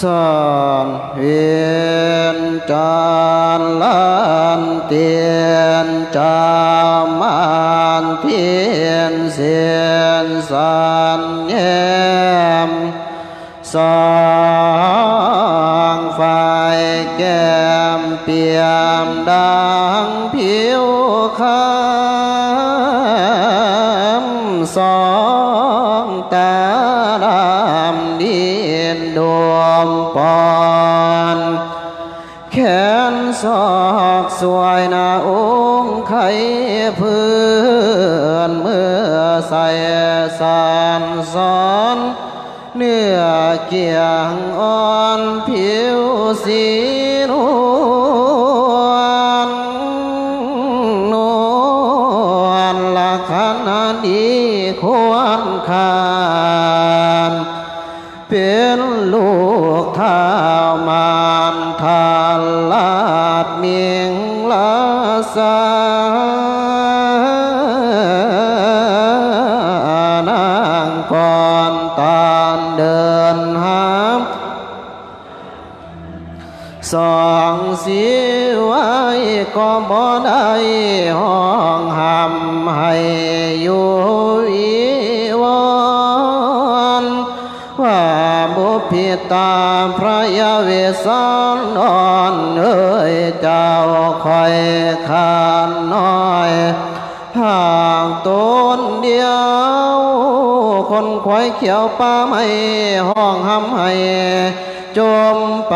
สอนเวียนจา สวยนาองค์ไข่เพื่อนเมื่อใส่สานสอนเนื้อเกียงอ่อนผิวสี สองสีไว้ก็บ่ได้ห้องหำให้อยู่อีวอนว่าบุพิตาพระยาเวสานนอนเอ้ยเจ้าคอยขานน้อยห่างต้นเดียว คนควายเขียวป้าไม่ห้องหำให้จมไป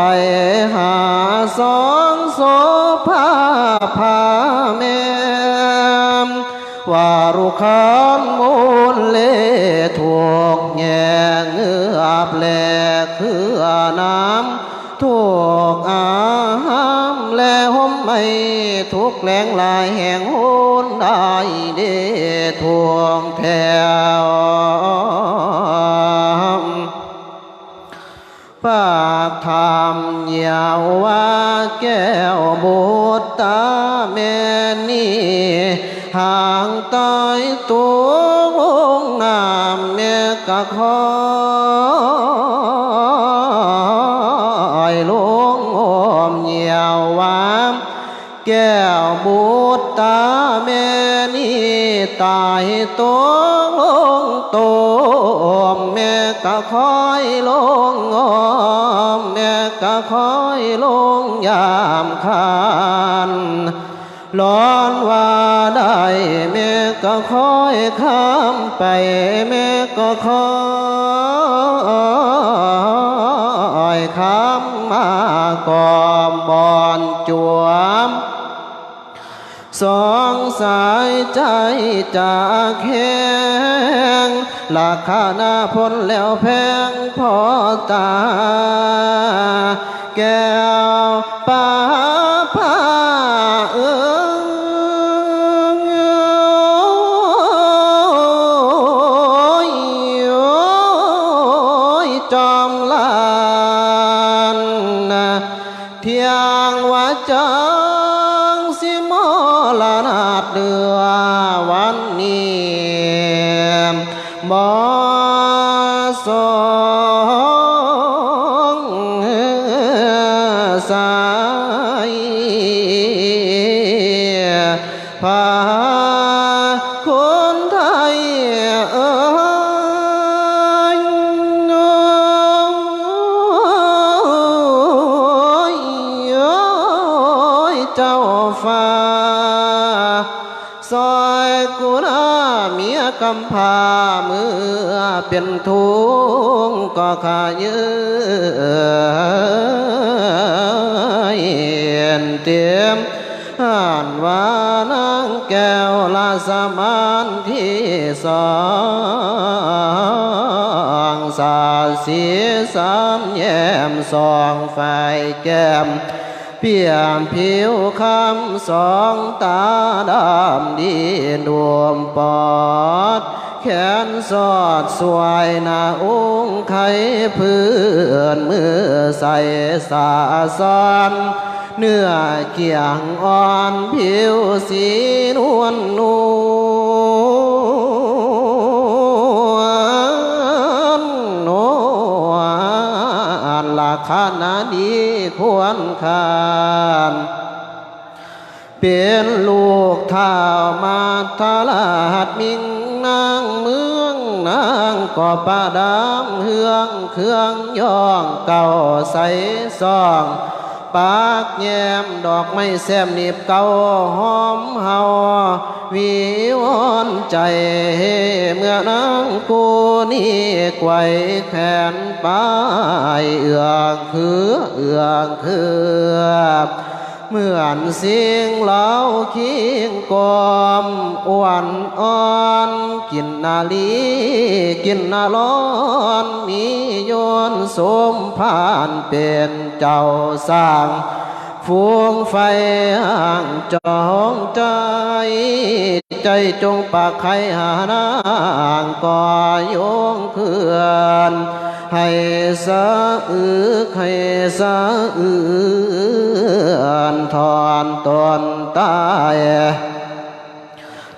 หา สองโสภาพาแม่มว่ารุคานมูลเลถูกแง่เงือบแลกคือน้ำถูกอาหามและห่มไม่ทุกแหลงลายแห่ง คอยลุงอมเหี่ยววามแก้วบุตรตาแม่นี่ตายตัวลงโตมแม่กะคอยลงอมแม่กะคอยลงยามคาน ร้อนว่าได้แม่ก็คอยข้ามไปแม่ก็คอยข้ามมากอมบอนจวมสองสายใจจากแห้งราคาหน้าพ้นแล้วแพงพอตา แก้ว มียกำพาเมื่อเป็นทุงข์ก็ขายืนเตรียมอ่านว่านางแก้วลาสมานที่สองสาสีสามแยมสองไฟแก้ม เปี่ยมผิวคำสองตาดำดีดวมปอด แขนสอดสวยหน้าองค์ไขเพื่อนมือใส่สาซอนเนื้อเกี่ยงอ่อนผิวสีนวลนวล นวลราคานาดีควรคานเป็นลูกท้ามาทาลาดมิงนางเมืองนางก่อประดามเฮืองเครื่องย่องเก่าใสซอง ปากแยมดอกไม้แซมหนีบเก่าหอมเฮาวิวอนใจ เมื่อนางกูนี่ไกวแขนปายเอืองคือเอืองคือ เหมือนเสียงเล้าเคิงกอมอ้วนอ่อนกินนาลีกินนาร้อนมีโยนสมพานเป็นเจ้าสร้างฟูงไฟห่างจองใจ ใจจงปากไขหานางก่อยงเขื่อน ให้สะอือให้สะอือนถอนตนตาย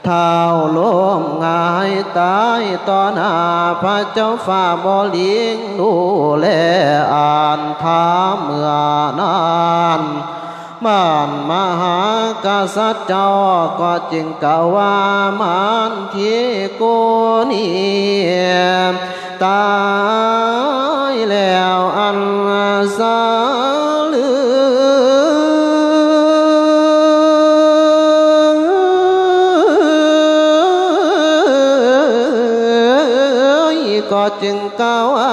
เท้าล้มงายตายต่อหน้าพระเจ้าฝ่าบลิงดูแลอ่านทามเมื่อนานบ้านมหากษัตริย์เจ้าก็จึงกล่าวว่ามันที่กูนี่ตา ยแล้วอันสาลือก็จึงกล่าวว่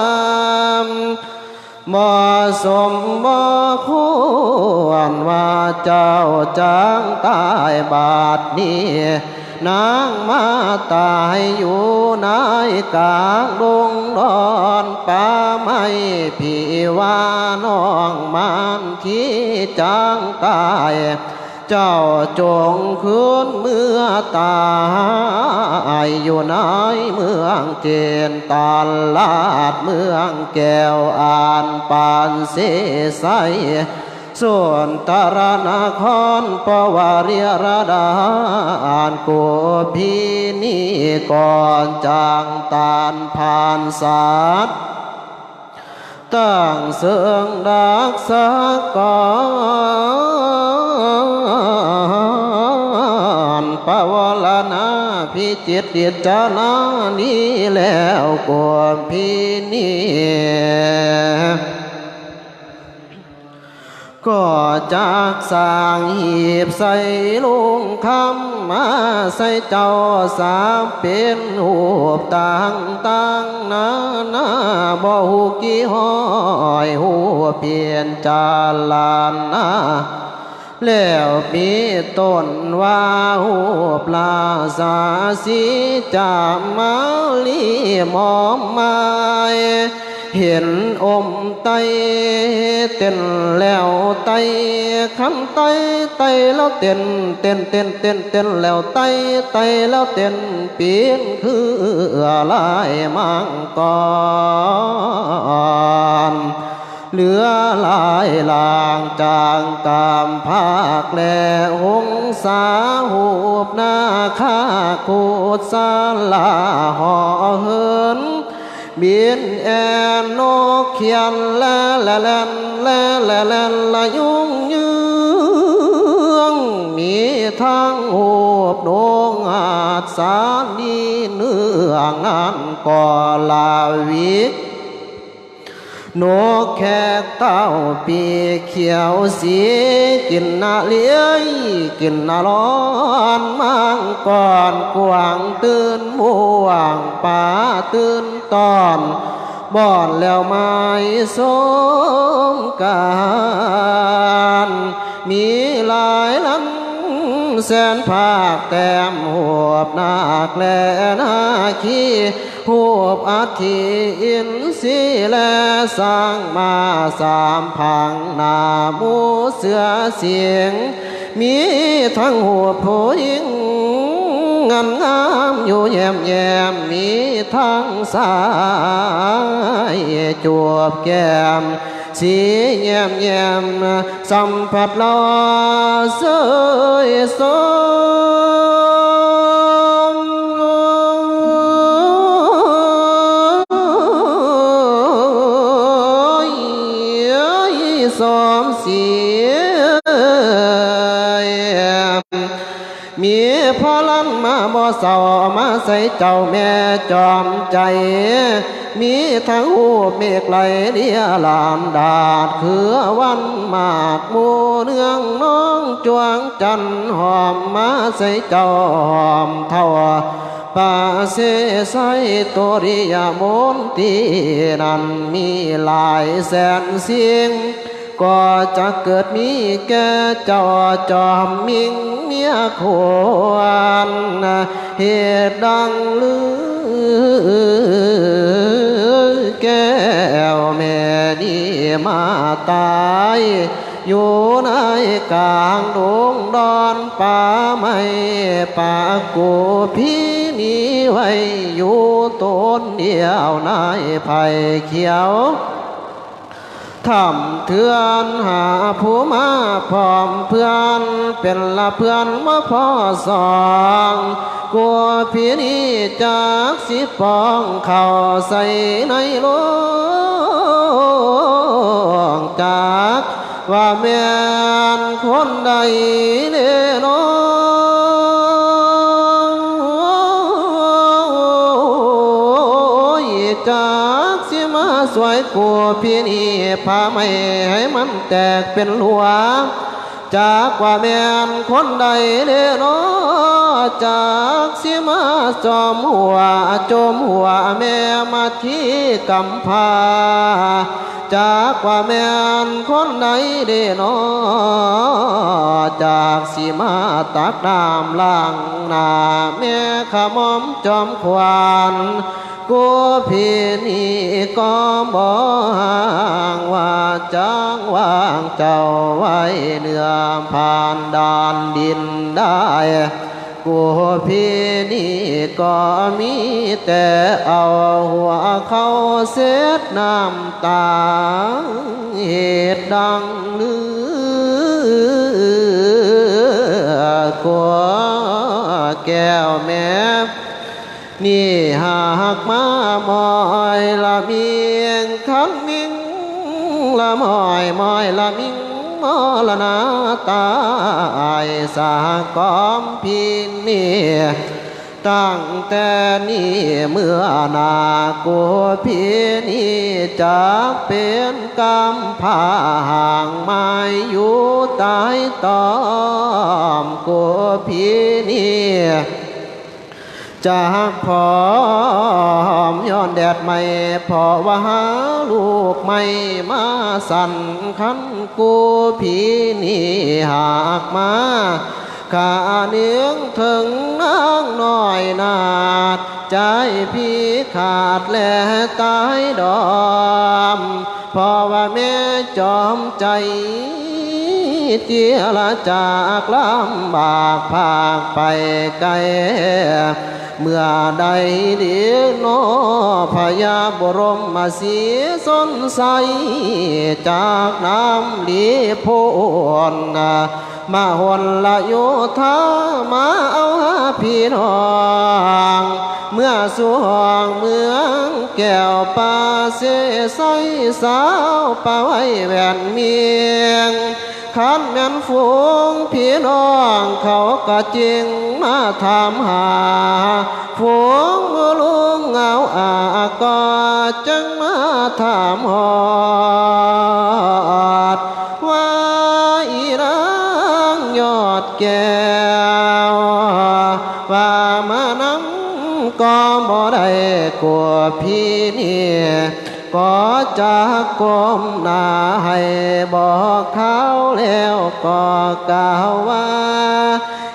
นางมาตายอยู่ในกลางดงดอนป่าไม้พี่ว่าน้องมันที่จางตายเจ้าจงคืนเมื่อตายอยู่ในเมืองเจนตาลาดเมืองแก้วอ่านปานเสใส ส่วนตารานาครปวาริยรดาอ่านกูพีนี่ก่อนจางตานผ่านสาดตั้งเสืองดักสะก่อนปวลนาพิจิตติจานานี้แล้วกวนพี่นี่ ก็จากสร้างหีบใส่ลุงคำมาใส่เจ้าสามเป็นหูบต่างต่างนานาบ่หูกี่ห้อยหูเปลี่ยนจานลานนาแล้วมีต้นว่าหูปลาสาสีจามมาลีมอมไม้ เห็นอมไตเต้นแล้วไตคำไตไตแล้วเต้นเต้นเต้นเต้นเต้นแล้วไตไตแล้วเต้นเปลี่ยนคือลายมังกรเหลือลายลางจางตามภาคแลหงสาหูบหน้าข้าคูดสาลาห่อเหิน บินแอนนกเขียนและและแลนและและแล นละยุงยืงมีทางหูบดงอาจสาดีเนื้องนั้นก็ลาวิกนกแขกเต้าปีเขียวสีกินนาเลี้ยกินนาร้อนมังก่อนกวางตื่นม่วงป่าตื่นตอนบ่อนแล้วไม้สมการ มีหลายลัน แสนภาคแต้มหัวบนาคแลนาคีหัวบอาทิอินสีแลสร้างมาสามพังนามูเสือเสียง มีทั้งหัวผู้หญิงงามงามอยู่แยมแยมมีทั้งสายจวบแก้ม สีแย้มแย้มสัม เศร้ามาใส่เจ้าแม่จอมใจ มีทั้งหูเมฆไหลเลียลามดาดคือวันมากมูเนืองน้องจวงจันหอมมาใส่เจ้าหอมเท่าป่าเสใสตัวริยมนตีนั้นมีหลายแสนเสียง ก็จะเกิดมีแก่เจ้าจอมมิงเมียควรเหตุดังลือแก้วแม่นี่มาตายอยู่ในกลางดงดอนป่าไม้ป่ากูพี่นี้ไว้อยู่ต้นเดียวในไผ่เขียว ทำเถื่อนหาผู้มาพร้อมเพื่อนเป็นละเพื่อนมาพ่อสองกลัวพี่นี้จากสิปองเข้าใส่ในโลงจากว่าแม่นคนใดเน่นอ สวยกลัวพี่นี่พาไม่ให้มันแตกเป็นหลวงจากว่าแม่นคนใดเด้อนอจากสิมาจอมหัวจมหัวแม่มาที่กำพาจากว่าแม่นคนใดเด้อนอจากสิมาตักน้ำล้างหน้าแม่ขมอมจอมควาน กูพี่นี่ก็บ่ห่างว่าจ้างวางเจ้าไว้เหนือผ่านดานดินได้กูพี่นี่ก็มีแต่เอาหัวเข้าเสียดน้ำตาเหตุดังลือกัวแก้วแม่ นี่หากมามอยละเมียงคันมิงละมอยมอยละมิงมอละนาตายสากอมพินนี่ตั้งแต่นี้เมื่อนากูพี่นี่จะเป็นกำพาห่างไม่อยู่ใต้ตอมกูพี่นี่ จากพอมย้อนแดดไม่พอว่าหาลูกไม่มาสั่นคันกูพี่นี่หากมาขาเนื้องถึงนางน้อยนาด ใจพี่ขาดและตายดอมเพราะว่าแม่จอมใจเจียละจากลำบากภาคไปไกล เมื่อใดเดียโนพยาบรมมาเสียสนใส จากน้ำลีโพนมาหนละโยธามาเอาหาพี่น้อง เมื่อสวงเมืองแก้วป่าเสใสสาวป่าไว้แหวนเมียง ขันแม่นฝูงพี่น้องเขาก็จริงมาถามหา ฝูงลุงเงาอาก็จึงมาถามหอด ว่าอีนางยอดแก้วว่ามานั่งก็บ่ได้กลัวพี่นี่ ก็จะก้มหน้าให้บอกเขาแล้วก็กล่าวว่า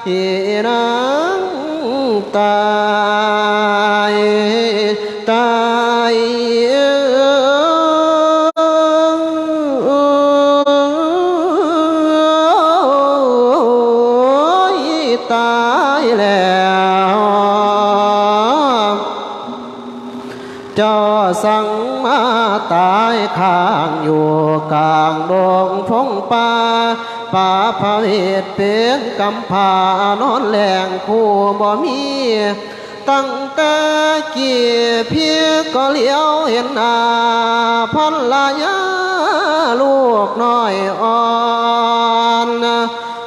อีนางตายตายตายแล้วเจ้าสั่ง ตายข้างอยู่กลางดงพงป่าป่าพาเหตุเป็นกำพานอนแหลงคู่บ่มี ตั้งแต่เกี่ยเพียก็เลี้ยวเห็นอาพันลายาลูกน้ออยอ่อน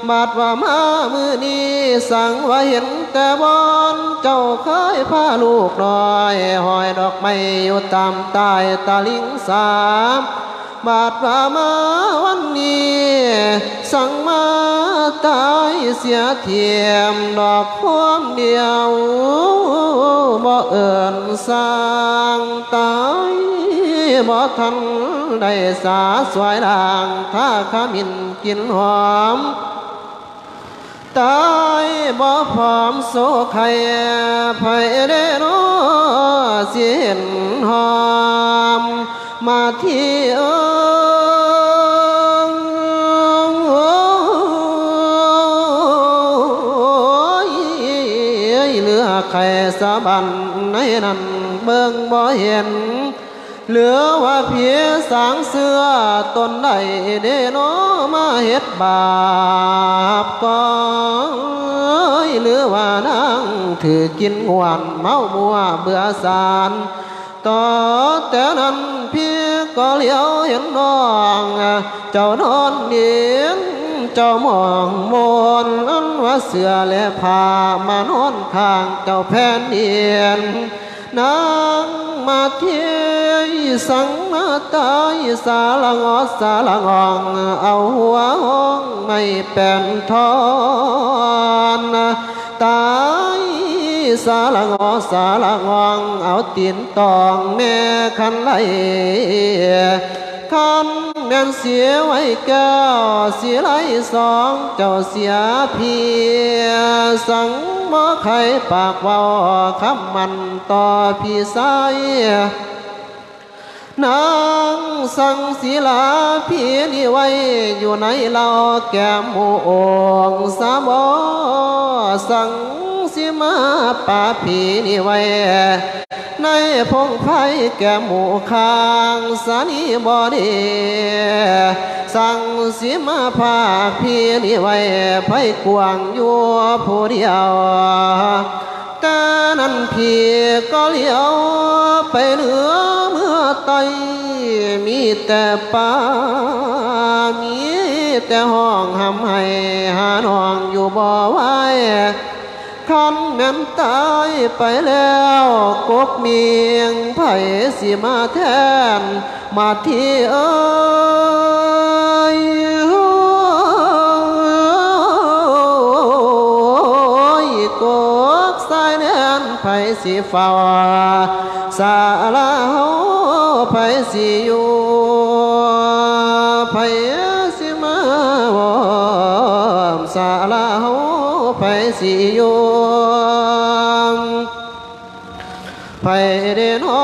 บาดว่ามามือนี้สั่งว่าเห็นแต่บอนเจ้าเคยพาลูกน้อยหอยดอกไม้อยู่ตามใต้ตาลิงสามบาดว่ามาวันนี้ สั่งมาตายเสียเทียมดอกความเดียวบ่เอิ่นสร้างตายบ่ทันได้สาสวยด่างถ้าขมินกินหอม ตายบ่พร้อมโซไข่ไผได้รอเสียนหอม มาที่เอิงเหลือไข่สะบันในนั้นเบิ่งบ่เห็น เหลือว่าเพียสางเสื้อตนใดเดโนมาเฮ็ดบาปก็เหลือว่านั่งถือกินงวานเมามัวเบื่อสารต่อแต่นั้นพี่ก็เลี้ยวเห็นน้อง เจ้านอนเนียนเจ้ามองมนอันว่าเสือและผ้ามานอนข้างเจ้าแผ่นเดียน นางมาเทียสังมาตายสาละงอสาละงองเอาหัวห้องไม่เป็นทอนตายสาละงอสาละงองเอาตีนตองแม่คันไหล คันแม่นเสียไว้แก้วเสียไหลสองเจ้าเสียเพียสังบ่ใครปากเว่าคำมันต่อพี่สายนางสังศิลาพี่นี่ไว้อยู่ในเราแก้มหมูองสาบอสัง สิมาป่าพีนี่ไว้ ในพงไผ่แก้มหมูคางสานีบอดีสั่งสิมาพาพีนี่ไว้ไผ่กวางยู่ผู้เดียวกานั้นพีก็เลี้ยวไปเหนือเมื่อไตมีแต่ป่ามีแต่ห้องหำให้หาน้องอยู่บ่ไหว คันแม่นตายไปแล้วกบเมียงไผ่สิมาแทน มาที่เอ้ยกกสายแน่นไผสิฟ้าสาลาเฮาไผ่สิอยู่ สิอยู่ไผเดนอ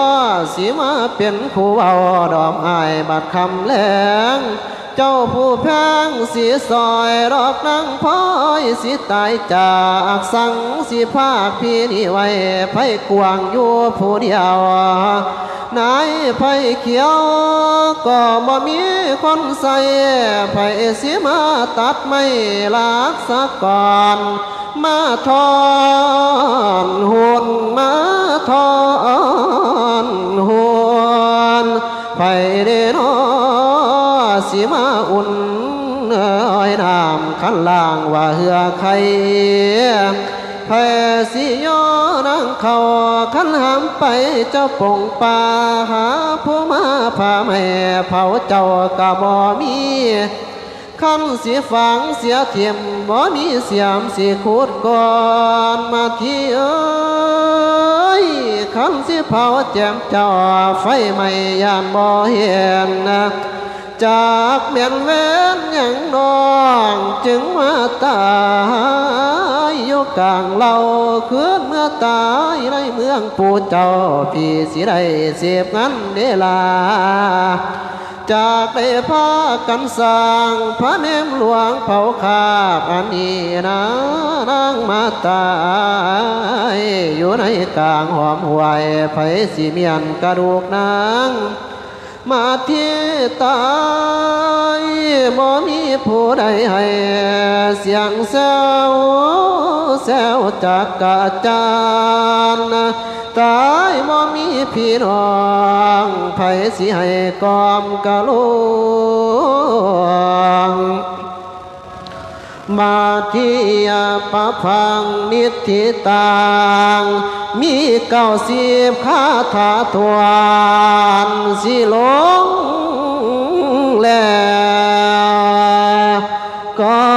สิมาเป็นคู่เอาดอกอายบัดคำแลง เจ้าผู้แพงสีซอยรอกนางพอยสิตายจากสังสิภาคพี่นี่ไว้ไผกวางอยู่ผู้เดียวนายไผเขียว ก็บ่มีคนใส่ไผสิมาตัดไม่ลักษะก่อน มาทอนหุ่นมาทอนหุ่นไปเดนอ สิมาอุ่นอ้อยน้ำขันล่างว่าเหือใครแผ่สิยอนางเขาขันหามไปเจ้าปงป่าหาผู้มาพาแม่เผาเจ้ากะบ่มีคันเสียฝังเสียเทียมบ่มีเสียมสิขุดก่อนมาที่เอ้ยคันสิเผาแจมเจ้าไฟไม่ยานบ่เห็นนะ จากเมียนเว้นอย่างน้อง จึงมาตายอยู่กลางเราคืนเมื่อตายในเมืองปูเจ้าพี่สิได้เสียบงั้นเดลาจากได้พากันสร้างพระเมมหลวงเผาคาบอันนี้นะนางมาตายอยู่ในกลางหอมหวยไผสีเมียนกระดูกนาง มาที่ตายบ่มีผู้ใดให้เสียงแซวแซวจากกาจานตายบ่มีพี่น้องไผสิให้กอมกะลู มาทียปะพังนิธิตังมีเก้าสิบคาถาทวนสิลงแล้วก็